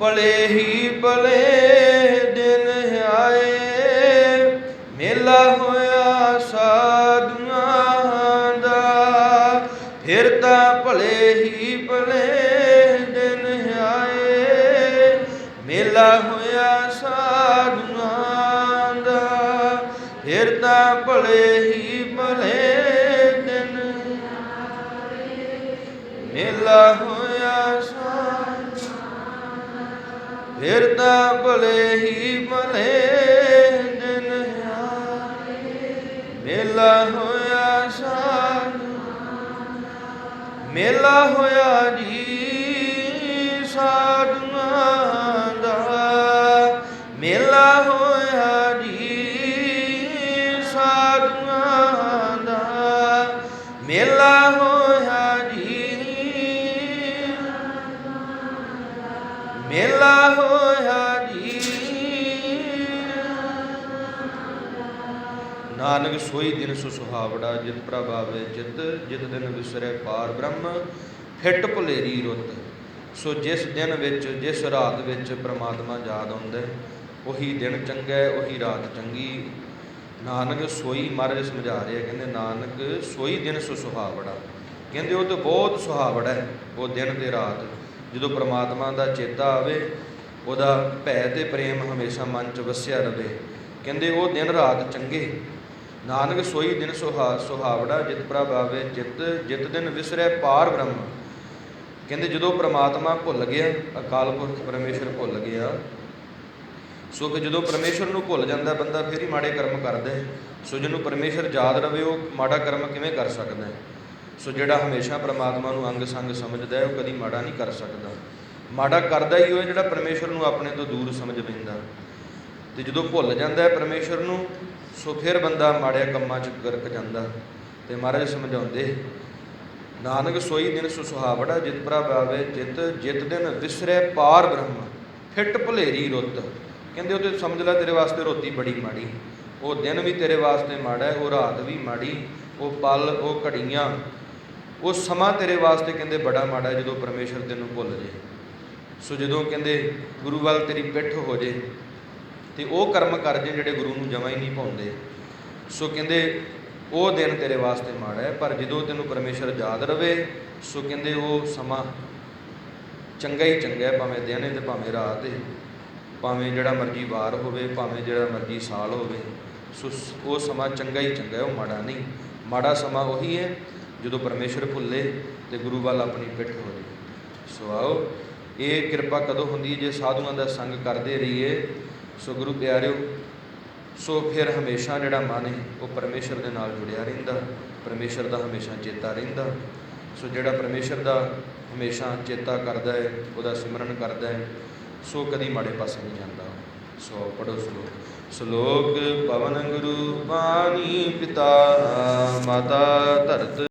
ਭਲੇ ਹੀ ਭਲੇ ਦਿਨ ਆਏ। ਮੇਲਾ ਹੋਇਆ ਸਾਧੂਆਂ ਦਾ। ਫਿਰ ਤਾਂ ਭਲੇ ਹੀ ਭਲੇ ਦਿਨ ਆਏ। ਮੇਲਾ ਹੋਇਆ ਸਾਧੂਆਂ ਦਾ। ਫਿਰ ਤਾਂ ਭਲੇ ਹੀ ਭਲੇ ਦਿਨ ਮੇਲਾ ਹੋਇਆ ਫਿਰ ਭਲੇ ਹੀ ਭਲੇ ਦਿਨ ਆਏ ਮੇਲਾ ਹੋਇਆ ਸਾਧੂ ਮੇਲਾ ਹੋਇਆ ਜੀ ਸਾਧੂਆਂ ਮੇਲਾ ਹੋਇਆ ਜੀ। ਨਾਨਕ ਸੋਈ ਦਿਨ ਸੁ ਸੁਹਾਵੜਾ ਜਿਤ ਪ੍ਰਭ ਆਵੇ ਜਿਤ ਜਿਤ ਦਿਨ ਵਿਸਰੇ ਪਾਰ ਬ੍ਰਹਮ, ਫਿੱਟ ਭੁਲੇਰੀ ਰੁੱਤ। ਸੋ ਜਿਸ ਦਿਨ ਵਿੱਚ, ਜਿਸ ਰਾਤ ਵਿੱਚ ਪ੍ਰਮਾਤਮਾ ਯਾਦ ਆਉਂਦਾ ਉਹੀ ਦਿਨ ਚੰਗਾ ਉਹੀ ਰਾਤ ਚੰਗੀ। ਨਾਨਕ ਸੋਈ ਮਹਾਰਾਜ ਸਮਝਾ ਰਿਹਾ ਕਹਿੰਦੇ ਨਾਨਕ ਸੋਈ ਦਿਨ ਸੁਹਾਵੜਾ ਕਹਿੰਦੇ ਉਹ ਤਾਂ ਬਹੁਤ ਸੁਹਾਵੜਾ ਹੈ, ਉਹ ਦਿਨ ਤੇ ਰਾਤ। ਜਦੋਂ ਪ੍ਰਮਾਤਮਾ ਦਾ ਚੇਤਾ ਆਵੇ, ਉਹਦਾ ਭੈ ਤੇ ਪ੍ਰੇਮ ਹਮੇਸ਼ਾ ਮਨ 'ਚ ਵਸਿਆ ਰਵੇ। ਕਹਿੰਦੇ ਉਹ ਦਿਨ ਰਾਤ ਚੰਗੇ। ਨਾਨਕ ਸੋਈ ਦਿਨ ਸੁਹਾ, ਸੁਹਾਵੜਾ ਜਿਤ ਪ੍ਰਭ ਆਵੇ, ਜਿਤ ਜਿਤ ਦਿਨ ਵਿਸਰੈ ਪਾਰ ਬ੍ਰਹਮ। ਕਹਿੰਦੇ ਜਦੋਂ ਪ੍ਰਮਾਤਮਾ ਭੁੱਲ ਗਿਆ, ਅਕਾਲ ਪੁਰਖ ਪਰਮੇਸ਼ਰ ਭੁੱਲ ਗਿਆ ਸੋ ਕਿ ਜਦੋਂ ਪਰਮੇਸ਼ਰ ਨੂੰ ਭੁੱਲ ਜਾਂਦਾ, ਬੰਦਾ ਫਿਰ ਹੀ ਮਾੜੇ ਕਰਮ ਕਰਦਾ ਹੈ। ਸੋ ਜਿਹਨੂੰ ਪਰਮੇਸ਼ਰ ਯਾਦ ਰਵੇ, ਉਹ ਮਾੜਾ ਕਰਮ ਕਿਵੇਂ ਕਰ ਸਕਦਾ ਹੈ? ਸੋ ਜਿਹੜਾ ਹਮੇਸ਼ਾ ਪ੍ਰਮਾਤਮਾ ਨੂੰ ਅੰਗ ਸੰਗ ਸਮਝਦਾ ਹੈ, ਉਹ ਕਦੀ ਮਾੜਾ ਨਹੀਂ ਕਰ ਸਕਦਾ। ਮਾੜਾ ਕਰਦਾ ਹੀ ਉਹ ਜਿਹੜਾ ਪਰਮੇਸ਼ਰ ਨੂੰ ਆਪਣੇ ਤੋਂ ਦੂਰ ਸਮਝ ਲੈਂਦਾ। ਤੇ ਜਦੋਂ ਭੁੱਲ ਜਾਂਦਾ ਹੈ ਪਰਮੇਸ਼ਰ ਨੂੰ, ਸੋ ਫਿਰ ਬੰਦਾ ਮਾੜਿਆ ਕੰਮਾਂ 'ਚ ਗਰਕ ਜਾਂਦਾ। ਤੇ ਮਹਾਰਾਜ ਸਮਝਾਉਂਦੇ, ਨਾਨਕ, ਸੋਈ ਦਿਨ ਸੁ ਸੁਹਾਵੜਾ ਜਿਤ ਪ੍ਰਭ ਆਵੇ, ਜਿਤ ਜਿਤ ਦਿਨ ਵਿਸਰੈ ਪਾਰ ਬ੍ਰਹਮ, ਫਿੱਟ ਭੁਲੇਰੀ ਰੁੱਤ। ਕਹਿੰਦੇ, ਉਹ ਤੇ ਸਮਝ ਲੈ, ਤੇਰੇ ਵਾਸਤੇ ਰੋਤੀ ਬੜੀ ਮਾੜੀ। ਉਹ ਦਿਨ ਵੀ ਤੇਰੇ ਵਾਸਤੇ ਮਾੜਾ ਹੈ, ਉਹ ਰਾਤ ਵੀ ਮਾੜੀ, ਉਹ ਪਲ, ਉਹ ਘੜੀਆਂ ਉਹ ਸਮਾਂ ਤੇਰੇ ਵਾਸਤੇ ਕਹਿੰਦੇ ਬੜਾ ਮਾੜਾ ਜਦੋਂ ਪਰਮੇਸ਼ਰ ਤੈਨੂੰ ਭੁੱਲ ਜੇ। ਸੋ ਜਦੋਂ ਕਹਿੰਦੇ ਗੁਰੂ ਵੱਲ ਤੇਰੀ ਪਿੱਠ ਹੋ ਜੇ ਤੇ ਉਹ ਕਰਮ ਕਰ ਜੇ ਜਿਹੜੇ ਗੁਰੂ ਨੂੰ ਜਮਾ ਹੀ ਨਹੀਂ ਪਾਉਂਦੇ। ਸੋ ਕਹਿੰਦੇ ਉਹ ਦਿਨ ਤੇਰੇ ਵਾਸਤੇ ਮਾੜਾ ਹੈ, ਪਰ ਜਦੋਂ ਤੈਨੂੰ ਪਰਮੇਸ਼ਰ ਯਾਦ ਰਵੇ, ਸੋ ਕਹਿੰਦੇ ਉਹ ਸਮਾਂ ਚੰਗਾ ਹੀ ਚੰਗਾ ਹੈ, ਭਾਵੇਂ ਦਿਨ ਹੈ ਤੇ ਭਾਵੇਂ ਰਾਤ ਹੈ ਭਾਵੇਂ ਜਿਹੜਾ ਮਰਜ਼ੀ ਵਾਰ ਹੋਵੇ, ਭਾਵੇਂ ਜਿਹੜਾ ਮਰਜ਼ੀ ਸਾਲ ਹੋਵੇ। ਸੋ, ਉਹ ਸਮਾਂ ਚੰਗਾ ਹੀ ਚੰਗਾ ਹੈ, ਉਹ ਮਾੜਾ ਨਹੀਂ। ਮਾੜਾ ਸਮਾਂ ਉਹੀ ਹੈ ਜਦੋਂ ਪਰਮੇਸ਼ਰ ਭੁੱਲੇ ਤੇ ਗੁਰੂ ਵੱਲ ਆਪਣੀ ਪਿੱਠ ਹੋ ਜੇ ਸੋ ਆਓ, ਇਹ ਕਿਰਪਾ ਕਦੋਂ ਹੁੰਦੀ ਹੈ ਜੇ ਸਾਧੂਆਂ ਦਾ ਸੰਗ ਕਰਦੇ ਰਹੀਏ? ਸੋ ਗੁਰੂ ਪਿਆਰਿਓ, ਸੋ ਫਿਰ ਹਮੇਸ਼ਾ ਜਿਹੜਾ ਮਨ ਹੈ, ਉਹ ਪਰਮੇਸ਼ਰ ਦੇ ਨਾਲ ਜੁੜਿਆ ਰਹਿੰਦਾ, ਪਰਮੇਸ਼ਰ ਦਾ ਹਮੇਸ਼ਾ ਚੇਤਾ ਰਹਿੰਦਾ। ਸੋ ਜਿਹੜਾ ਪਰਮੇਸ਼ਰ ਦਾ ਹਮੇਸ਼ਾ ਚੇਤਾ ਕਰਦਾ ਹੈ, ਉਹਦਾ ਸਿਮਰਨ ਕਰਦਾ ਹੈ, ਸੋ ਕਦੀ ਮਾੜੇ ਪਾਸੇ ਨਹੀਂ ਜਾਂਦਾ। ਸੋ ਪੜੋ ਸ਼ਲੋਕ। ਸ਼ਲੋਕ, ਪਵਨ ਗੁਰੂ ਬਾਣੀ ਪਿਤਾ, ਮਾਤਾ ਧਰਤ